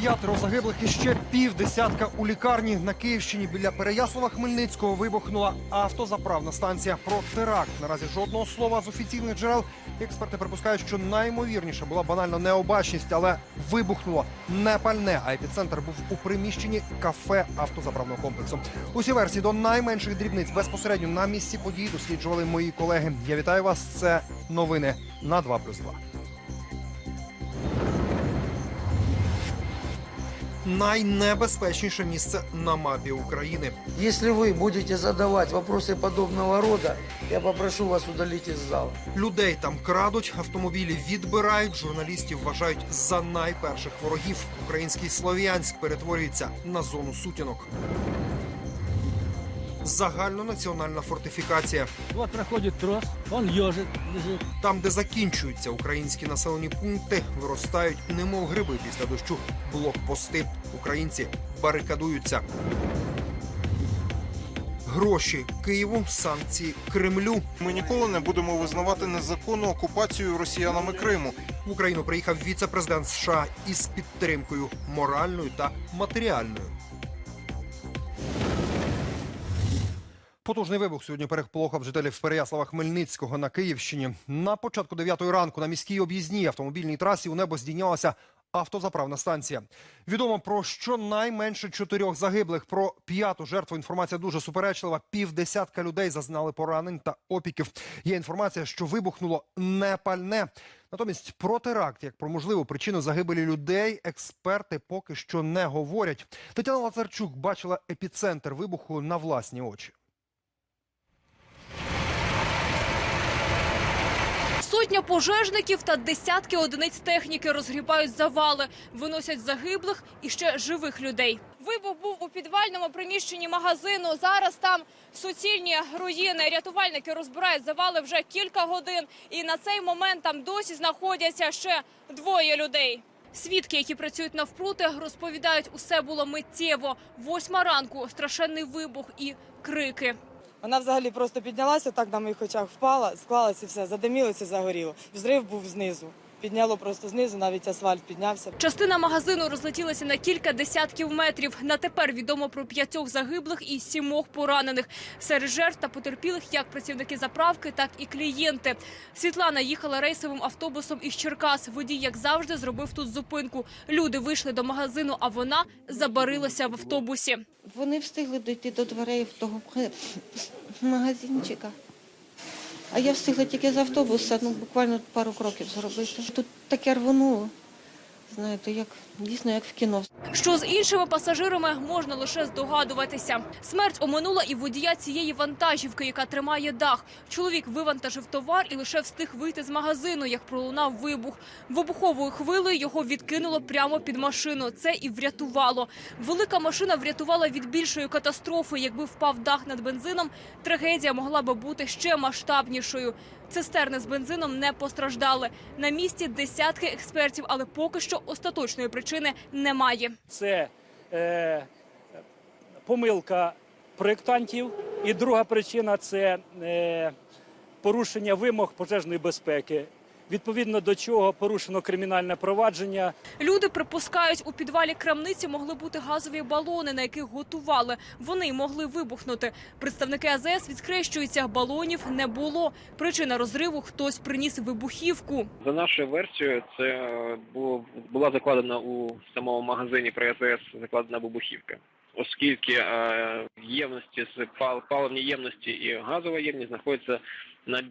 П'ятеро загиблих і ще півдесятка у лікарні на Київщині біля Переяслава Хмельницького вибухнула автозаправна станція. Про теракт наразі жодного слова з офіційних джерел. Експерти припускають, що наймовірніше була банальна необачність, але вибухнуло не пальне. А епіцентр був у приміщенні кафе автозаправного комплексу. Усі версії до найменших дрібниць безпосередньо на місці події досліджували мої колеги. Я вітаю вас. Це новини на 2+,2. Найнебезпечніше місце на мапі України. Якщо ви будете задавати питання подобного рода, я попрошу вас удалити з залу. Людей там крадуть, автомобілі відбирають. Журналістів вважають за найперших ворогів. Український Слов'янськ перетворюється на зону сутінок. Загальнонаціональна фортифікація. Вот проходит трос, он ежик лежит. Там, де закінчуються українські населені пункти, виростають, немов гриби після дощу, блокпости. Українці барикадуються. Гроші Києву, санкції Кремлю. Ми ніколи не будемо визнавати незаконну окупацію росіянами Криму. В Україну приїхав віце-президент США із підтримкою моральною та матеріальною. Потужний вибух сьогодні переполохав жителів Переяслава Хмельницького на Київщині. На початку 9 ранку на міській об'їзній автомобільній трасі у небо здійнялася автозаправна станція. Відомо про щонайменше чотирьох загиблих. Про п'яту жертву інформація дуже суперечлива. Півдесятка людей зазнали поранень та опіків. Є інформація, що вибухнуло не пальне. Натомість про теракт, як про можливу причину загибелі людей, експерти поки що не говорять. Тетяна Лазарчук бачила епіцентр вибуху на власні очі. Сотня пожежників та десятки одиниць техніки розгрібають завали, виносять загиблих і ще живих людей. Вибух був у підвальному приміщенні магазину. Зараз там суцільні руїни. Рятувальники розбирають завали вже кілька годин. І на цей момент там досі знаходяться ще двоє людей. Свідки, які працюють навпроти, розповідають, усе було миттєво. Восьма ранку страшенний вибух і крики. Вона взагалі просто піднялася, так на моїх очах впала, склалася і все, задимілося, загоріло. Взрив був знизу. Підняло просто знизу, навіть асфальт піднявся. Частина магазину розлетілася на кілька десятків метрів. На тепер відомо про п'ятьох загиблих і сімох поранених. Серед жертв та потерпілих як працівники заправки, так і клієнти. Світлана їхала рейсовим автобусом із Черкас. Водій, як завжди, зробив тут зупинку. Люди вийшли до магазину, а вона забарилася в автобусі. Вони встигли дійти до дверей того магазинчика. А я встигла тільки з автобуса, ну буквально пару кроків зробити. Тут таке рвонуло. Знаєте, як дійсно як в кіно. Що з іншими пасажирами можна лише здогадуватися. Смерть оминула і водія цієї вантажівки, яка тримає дах. Чоловік вивантажив товар і лише встиг вийти з магазину, як пролунав вибух. Вибуховою хвилею його відкинуло прямо під машину. Це і врятувало. Велика машина врятувала від більшої катастрофи. Якби впав дах над бензином, трагедія могла би бути ще масштабнішою. Цистерни з бензином не постраждали. На місці десятки експертів, але поки що остаточної причини немає. Це е, помилка проєктантів. І друга причина це е, порушення вимог пожежної безпеки. Відповідно до чого порушено кримінальне провадження. Люди припускають, у підвалі крамниці могли бути газові балони, на яких готували. Вони могли вибухнути. Представники АЗС відхрещуються, балонів не було. Причина розриву – хтось приніс вибухівку. За нашою версією, це е, було була закладена у самому магазині при АЗС закладена вибухівка. Оскільки е, ємності з пал, паливні ємності і газова ємність знаходяться на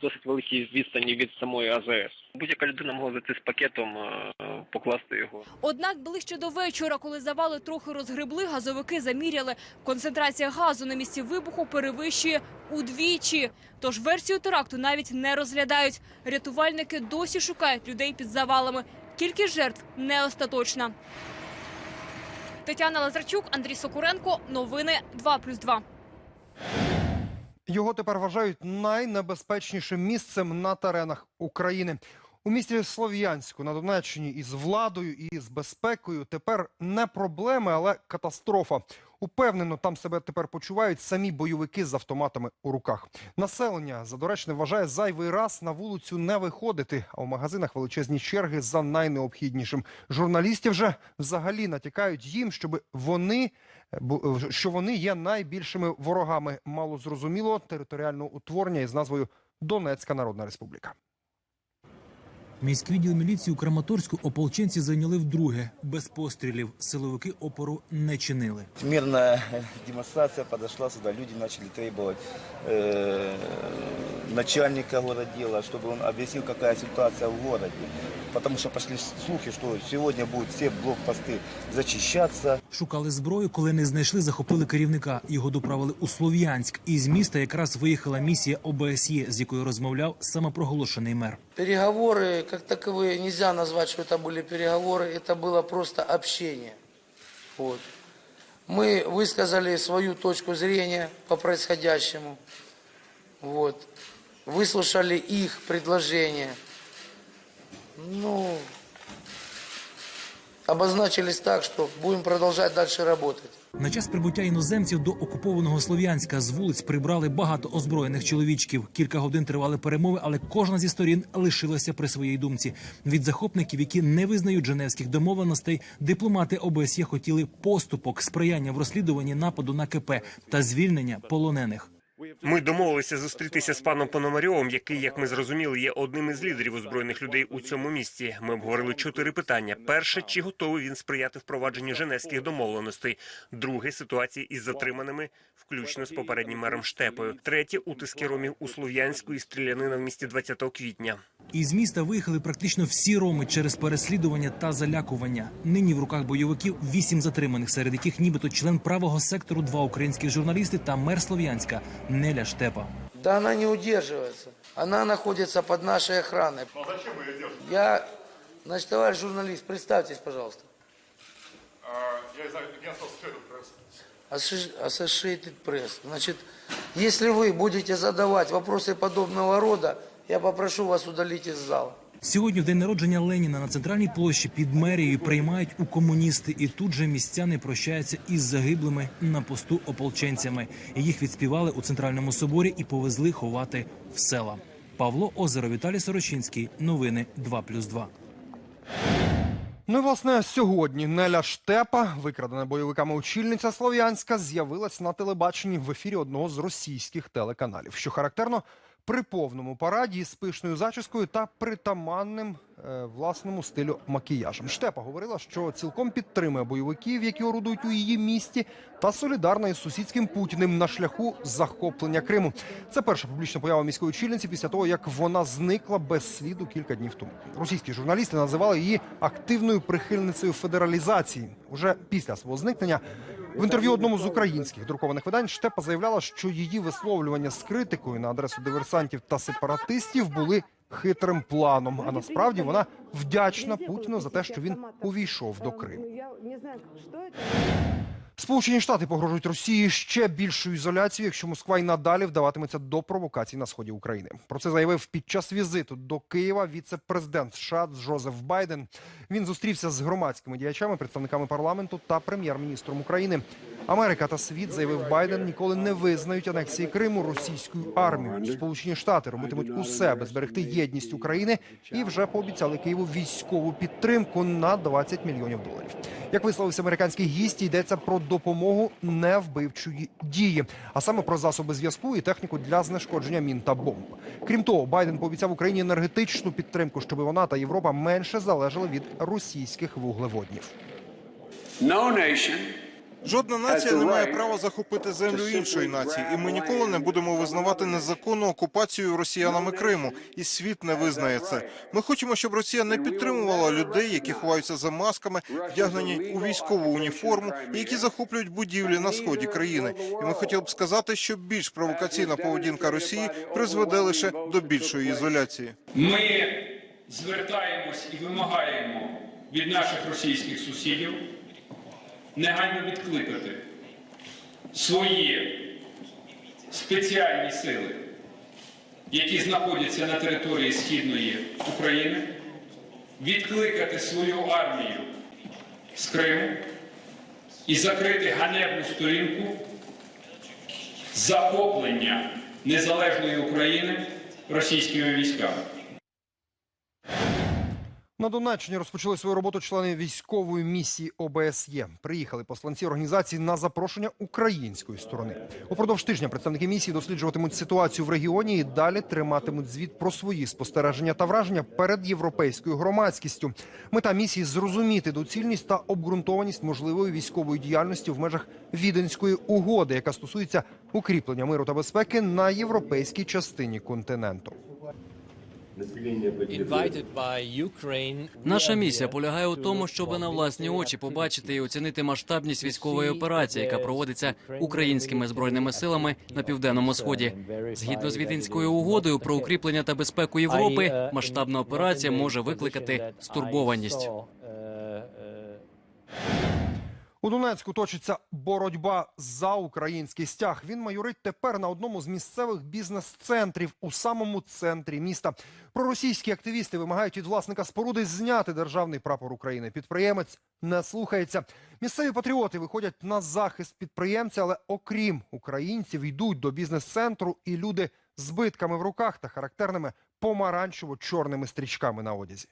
досить великій відстані від самої АЗС. Будь-яка людина могла зайти з пакетом, е, покласти його. Однак ближче до вечора, коли завали трохи розгребли, газовики заміряли. Концентрація газу на місці вибуху перевищує удвічі. Тож версію теракту навіть не розглядають. Рятувальники досі шукають людей під завалами. Кількість жертв не остаточна. Тетяна Лазарчук, Андрій Сокуренко. Новини 2+,2. Його тепер вважають найнебезпечнішим місцем на теренах України. У місті Слов'янську на Донеччині із владою і з безпекою тепер не проблеми, але катастрофа. Упевнено, там себе тепер почувають самі бойовики з автоматами у руках. Населення за доречне вважає зайвий раз на вулицю не виходити, а у магазинах величезні черги за найнеобхіднішим. Журналістів же взагалі натякають їм, щоб вони е, е, що вони є найбільшими ворогами мало зрозумілого територіального утворення із назвою Донецька Народна Республіка. Міський відділ міліції у Краматорську ополченці зайняли вдруге. Без пострілів силовики опору не чинили. Мирная демонстрация подошла сюда, люди начали требовать э, начальника городдела, чтобы он объяснил, какая ситуация в городе. Потому что пошли слухи, что сегодня будут все блокпосты зачищаться. Шукали зброю, коли не знайшли, захопили керівника. Його доправили у Слов'янськ. Із міста якраз виїхала місія ОБСЄ, з якою розмовляв самопроголошений мер. Переговоры, как таковые, нельзя назвать, что это были переговоры, это было просто общение. Вот. Мы высказали свою точку зрения по происходящему. Вот. Выслушали их предложения. Ну, обозначились так, что будем продолжать дальше работать. На час прибуття іноземців до окупованого Слов'янська з вулиць прибрали багато озброєних чоловічків. Кілька годин тривали перемови, але кожна зі сторін лишилася при своїй думці. Від захопників, які не визнають женевських домовленостей, дипломати ОБСЄ хотіли поступок, сприяння в розслідуванні нападу на КП та звільнення полонених. Ми домовилися зустрітися з паном Пономарьовим, який, як ми зрозуміли, є одним із лідерів озброєних людей у цьому місті. Ми обговорили чотири питання: перше, чи готовий він сприяти впровадженню женевських домовленостей? Друге ситуації із затриманими, включно з попереднім мером Штепою. Третє утиски ромів у Слов'янську і стрілянина в місті 20 квітня. Із міста виїхали практично всі роми через переслідування та залякування. Нині в руках бойовиків вісім затриманих, серед яких нібито член правого сектору, два українських журналісти та мер Слов'янська Неля Штепа. Да она не удерживается. Она находится под нашей охраной. А зачем вы ее держите? Я, значит, товарищ журналист, представьтесь, пожалуйста. Я из агентства Associated Press. Associ- Associated Press. Значит, если вы будете задавать вопросы подобного рода, я попрошу вас удалить из зала. Сьогодні, в день народження Леніна, на центральній площі під мерією приймають у комуністи, і тут же містяни прощаються із загиблими на посту ополченцями. Їх відспівали у центральному соборі і повезли ховати в села. Павло Озеро, Віталій Сорочинський. Новини 2+,2. Ну і власне сьогодні Неля Штепа, викрадена бойовиками очільниця Слов'янська, з'явилась на телебаченні в ефірі одного з російських телеканалів. Що характерно, при повному параді із пишною зачіскою та притаманним е, власному стилю макіяжем. Штепа говорила, що цілком підтримує бойовиків, які орудують у її місті, та солідарна із сусідським Путіним на шляху захоплення Криму. Це перша публічна поява міської очільниці після того, як вона зникла без сліду кілька днів тому. Російські журналісти називали її активною прихильницею федералізації. Уже після свого зникнення в інтерв'ю одному з українських друкованих видань Штепа заявляла, що її висловлювання з критикою на адресу диверсантів та сепаратистів були хитрим планом. А насправді вона вдячна Путіну за те, що він увійшов до Криму. Сполучені Штати погрожують Росії ще більшою ізоляцією, якщо Москва й надалі вдаватиметься до провокацій на сході України. Про це заявив під час візиту до Києва віце-президент США Джозеф Байден. Він зустрівся з громадськими діячами, представниками парламенту та прем'єр-міністром України. Америка та світ заявив Байден ніколи не визнають анексії Криму російською армією. Сполучені Штати робитимуть усе, аби зберегти єдність України і вже пообіцяли Києву військову підтримку на 20 мільйонів доларів. Як висловився американський гість, йдеться про допомогу невбивчої дії, а саме про засоби зв'язку і техніку для знешкодження мін та бомб. Крім того, Байден пообіцяв Україні енергетичну підтримку, щоб вона та Європа менше залежали від російських вуглеводнів. Жодна нація не має права захопити землю іншої нації, і ми ніколи не будемо визнавати незаконну окупацію росіянами Криму. І світ не визнає це. Ми хочемо, щоб Росія не підтримувала людей, які ховаються за масками, вдягнені у військову уніформу, і які захоплюють будівлі на сході країни. І ми хотіли б сказати, що більш провокаційна поведінка Росії призведе лише до більшої ізоляції. Ми звертаємось і вимагаємо від наших російських сусідів негайно відкликати свої спеціальні сили, які знаходяться на території Східної України, відкликати свою армію з Криму і закрити ганебну сторінку захоплення незалежної України російськими військами. На Донеччині розпочали свою роботу члени військової місії ОБСЄ. Приїхали посланці організації на запрошення української сторони. Упродовж тижня представники місії досліджуватимуть ситуацію в регіоні і далі триматимуть звіт про свої спостереження та враження перед європейською громадськістю. Мета місії зрозуміти доцільність та обґрунтованість можливої військової діяльності в межах віденської угоди, яка стосується укріплення миру та безпеки на європейській частині континенту. Наша місія полягає у тому, щоб на власні очі побачити і оцінити масштабність військової операції, яка проводиться українськими збройними силами на південному сході. Згідно з віденською угодою про укріплення та безпеку Європи, масштабна операція може викликати стурбованість. У Донецьку точиться боротьба за український стяг. Він майорить тепер на одному з місцевих бізнес-центрів у самому центрі міста. Проросійські активісти вимагають від власника споруди зняти державний прапор України. Підприємець не слухається. Місцеві патріоти виходять на захист підприємця, але окрім українців йдуть до бізнес-центру і люди з збитками в руках та характерними помаранчево-чорними стрічками на одязі.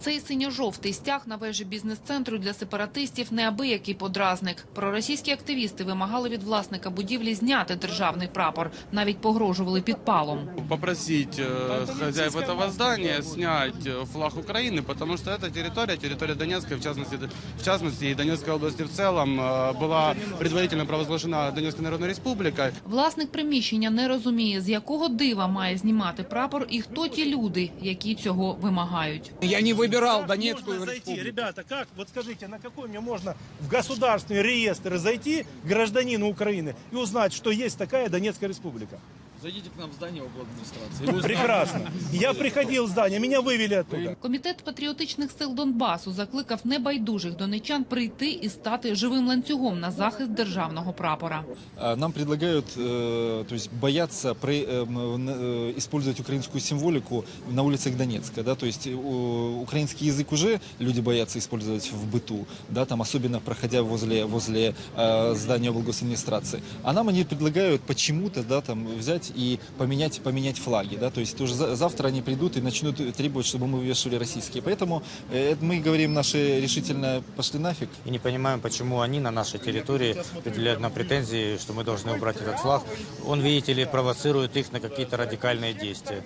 Цей синьо-жовтий стяг на вежі бізнес-центру для сепаратистів неабиякий подразник. Проросійські активісти вимагали від власника будівлі зняти державний прапор, навіть погрожували підпалом. попросить э, хозяев этого здания снять э, флаг Украины, потому что эта территория, территория Донецкой, в частности, в частности и Донецкой области в целом, э, была предварительно провозглашена Донецкой Народной Республикой. Власник приміщення не розуміє, з якого дива має знімати прапор і хто ті люди, які цього вимагають. Я не выбирал Донецкую можно зайти? республику. Ребята, как? Вот скажите, на какой мне можно в государственный реестр зайти гражданину Украины и узнать, что есть такая Донецкая республика? Зайдите к нам в здание около администрации. Вы узнаете. Прекрасно. Я приходил в здание, меня вывели оттуда. Комітет патріотичних сил Донбасу закликав небайдужих донечан прийти і стати живим ланцюгом на захист державного прапора. А, Нам предлагают э, то есть бояться при, э, м, э, использовать украинскую символику на улицах Донецка. Да? То есть э, у- украинский язык уже люди боятся использовать в быту, да? там, особенно проходя возле, возле э, здания облгосадминистрации. А нам они предлагают почему-то да, там, взять и поменять, поменять флаги. Да? То есть тоже за- завтра они придут и начнут требовать, чтобы мы вывешивали российские. Поэтому э, мы говорим наши решительно пошли нафиг. И не понимаем, почему они на нашей территории предъявляют нам претензии, что мы должны убрать этот флаг. Он, видите ли, провоцирует их на какие-то радикальные действия.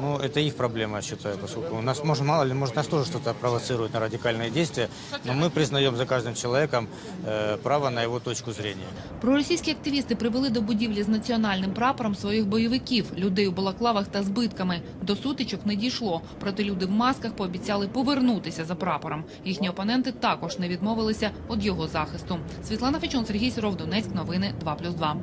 Ну, это их проблема, я считаю, поскольку у нас, может, мало ли, может, нас тоже что-то провоцирует на радикальные действия, но мы признаем за каждым человеком э, право на его точку зрения. Проросійські активісти привели до будівлі з національним прапором своїх бойовиків, людей у балаклавах та збитками. До сутичок не дійшло, проте люди в масках пообіцяли повернутися за прапором. Їхні опоненти також не відмовилися від його захисту. Світлана Фечун, Сергій Сіров, Донецьк, новини 2+,2.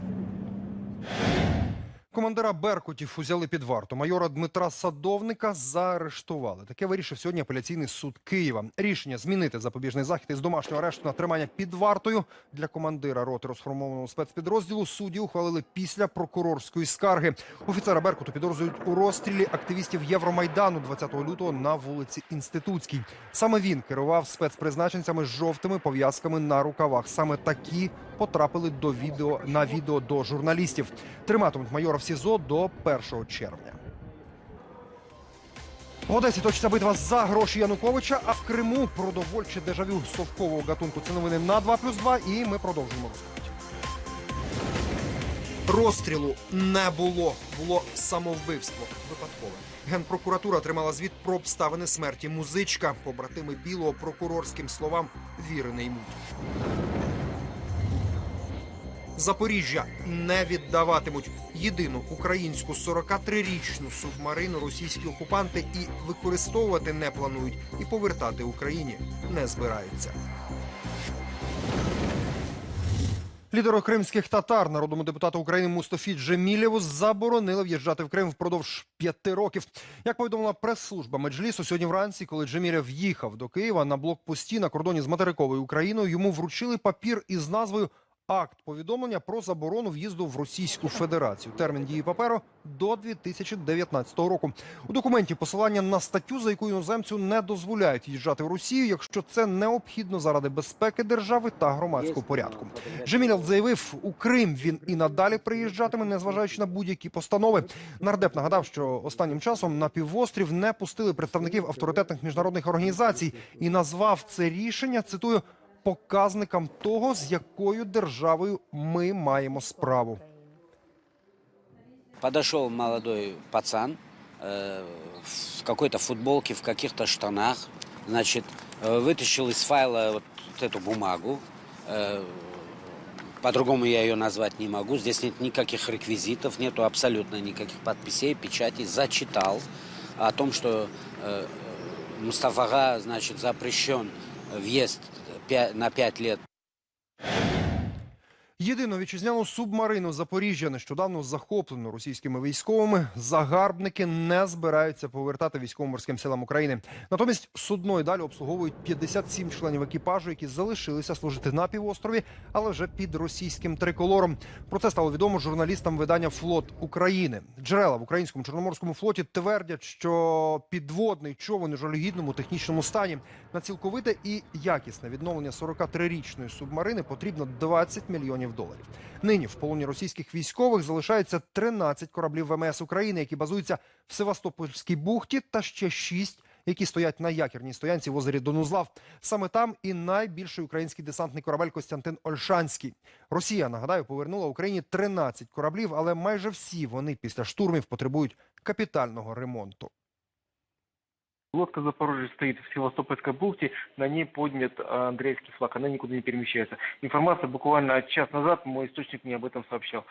Командира Беркутів узяли під варту. Майора Дмитра Садовника заарештували. Таке вирішив сьогодні апеляційний суд Києва. Рішення змінити запобіжний захід із домашнього арешту на тримання під вартою для командира роти розформованого спецпідрозділу судді ухвалили після прокурорської скарги. Офіцера Беркуту підозрюють у розстрілі активістів Євромайдану 20 лютого на вулиці Інститутській. Саме він керував спецпризначенцями з жовтими пов'язками на рукавах. Саме такі потрапили до відео на відео до журналістів. Триматимуть майора в СІЗО до 1 червня. В Одесі точиться битва за гроші Януковича, а в Криму продовольче дежавю совкового гатунку. Це новини на 2 плюс 2 і ми продовжуємо розповідь. Розстрілу не було. Було самовбивство. Випадкове. Генпрокуратура тримала звіт про обставини смерті музичка. Побратими білого прокурорським словам віри не. Запоріжжя не віддаватимуть єдину українську 43-річну субмарину російські окупанти і використовувати не планують, і повертати Україні не збираються. Лідеру кримських татар, народному депутату України Мустафі Джемілєву, заборонили в'їжджати в Крим впродовж п'яти років. Як повідомила прес-служба Меджлісу, сьогодні вранці, коли Джемілєв їхав до Києва на блокпості на кордоні з материковою Україною, йому вручили папір із назвою акт повідомлення про заборону в'їзду в Російську Федерацію. Термін дії паперу до 2019 року. У документі посилання на статтю, за якою іноземцю не дозволяють їжджати в Росію, якщо це необхідно заради безпеки держави та громадського порядку. Жемілял заявив, у Крим він і надалі приїжджатиме, незважаючи на будь-які постанови. Нардеп нагадав, що останнім часом на півострів не пустили представників авторитетних міжнародних організацій і назвав це рішення цитую показником того, з якою державою ми маємо справу. Подошел молодой пацан э, в какой-то футболке, в каких-то штанах, значит, э, вытащил из файла вот, эту бумагу. Э, по-другому я ее назвать не могу. Здесь нет никаких реквизитов, нету абсолютно никаких подписей, печатей. Зачитал о том, что э, Мустафага, значит, запрещен въезд пя- на 5 лет Єдину вітчизняну субмарину Запоріжжя нещодавно захоплену російськими військовими. Загарбники не збираються повертати військово-морським силам України. Натомість судно і далі обслуговують 57 членів екіпажу, які залишилися служити на півострові, але вже під російським триколором. Про це стало відомо журналістам видання Флот України. Джерела в українському чорноморському флоті твердять, що підводний човен у жалюгідному технічному стані на цілковите і якісне відновлення 43-річної субмарини потрібно 20 мільйонів доларів. Нині в полоні російських військових залишається 13 кораблів ВМС України, які базуються в Севастопольській бухті, та ще 6, які стоять на якірній стоянці в озері Донузлав. Саме там і найбільший український десантний корабель Костянтин Ольшанський. Росія, нагадаю, повернула Україні 13 кораблів, але майже всі вони після штурмів потребують капітального ремонту. Лодка Запорожье стоит в Севастопольской бухте, на ней поднят Андреевский флаг, она никуда не перемещается. Информация буквально час назад, мой источник мне об этом сообщал.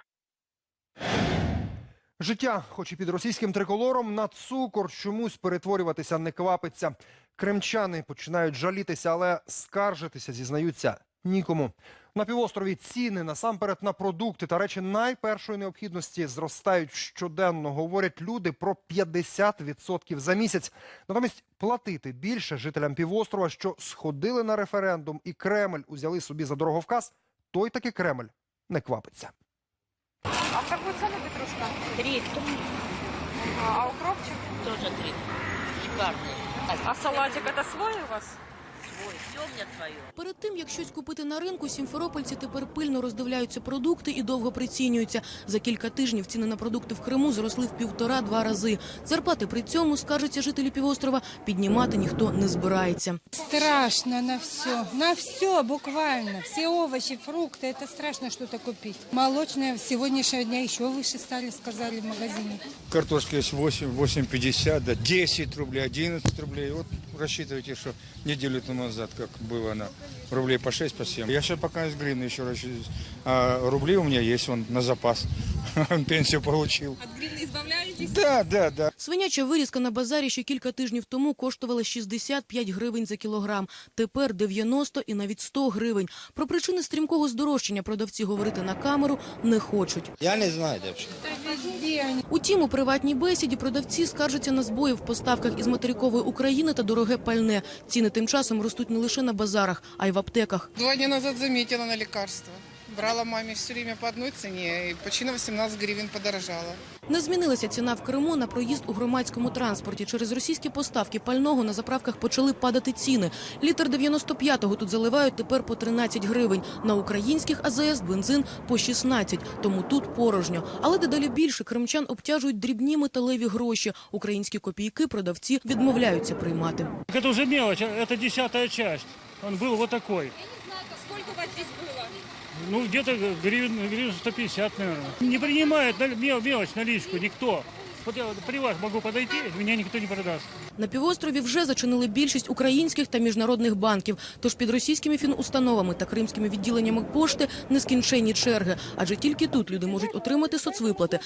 Життя, хоч і під російським триколором, на цукор чомусь перетворюватися не квапиться. Кримчани починають жалітися, але скаржитися зізнаються нікому. На півострові ціни насамперед на продукти та речі найпершої необхідності зростають щоденно. Говорять люди про 50% за місяць. Натомість платити більше жителям півострова, що сходили на референдум, і Кремль узяли собі за дороговказ, той таки Кремль не квапиться. А в какую цену петрушка? Три. А укропчик? Тоже три. Шикарный. А салатик это свой у вас? Перед тим, як щось купити на ринку, сімферопольці тепер пильно роздивляються продукти і довго прицінюються. За кілька тижнів ціни на продукти в Криму зросли в півтора-два рази. Зарплати при цьому, скаржаться жителі півострова, піднімати ніхто не збирається. Страшно на все, на все буквально. Все овощи, фрукты, это страшно что-то купить. Молочные с сегодняшнего дня еще выше стали, сказали в магазине. Картошка есть 8, 8,50, да, 10 рублей, 11 рублей. Вот рассчитывайте, что неделю тому назад, как было она, рублей по 6, по 7. Я сейчас пока из гривны еще рассчитываюсь. А рубли у меня есть, он на запас. Пенсию получил. От гривны избавляетесь? Да, да, да. Свиняча вирізка на базарі ще кілька тижнів тому коштувала 65 гривень за кілограм. Тепер 90 і навіть 100 гривень. Про причини стрімкого здорожчання продавці говорити на камеру не хочуть. Я не знаю, вообще. Утім, у приватній бесіді продавці скаржаться на збої в поставках із материкової України та дороге пальне. Ціни тим часом ростуть не лише на базарах, а й в аптеках. Два дня назад заметила на лекарства. Брала маме все время по одной цене, и почти на 18 гривен подорожала. Не змінилася ціна в Криму на проїзд у громадському транспорті. Через російські поставки пального на заправках почали падати ціни. Літр 95-го тут заливають тепер по 13 гривень. На українських АЗС бензин по 16, тому тут порожньо. Але дедалі більше кримчан обтяжують дрібні металеві гроші. Українські копійки продавці відмовляються приймати. Это уже мелочь, это десятая часть. Он был вот такой. Сколько у вас здесь было? Ну, где-то гривен, гривен 150, наверное. Не принимают мелочь, наличку никто. От я при вас можу подойти, мене ніхто не продасть. На півострові вже зачинили більшість українських та міжнародних банків. Тож під російськими фінустановами та кримськими відділеннями пошти нескінченні черги. Адже тільки тут люди можуть отримати соцвиплати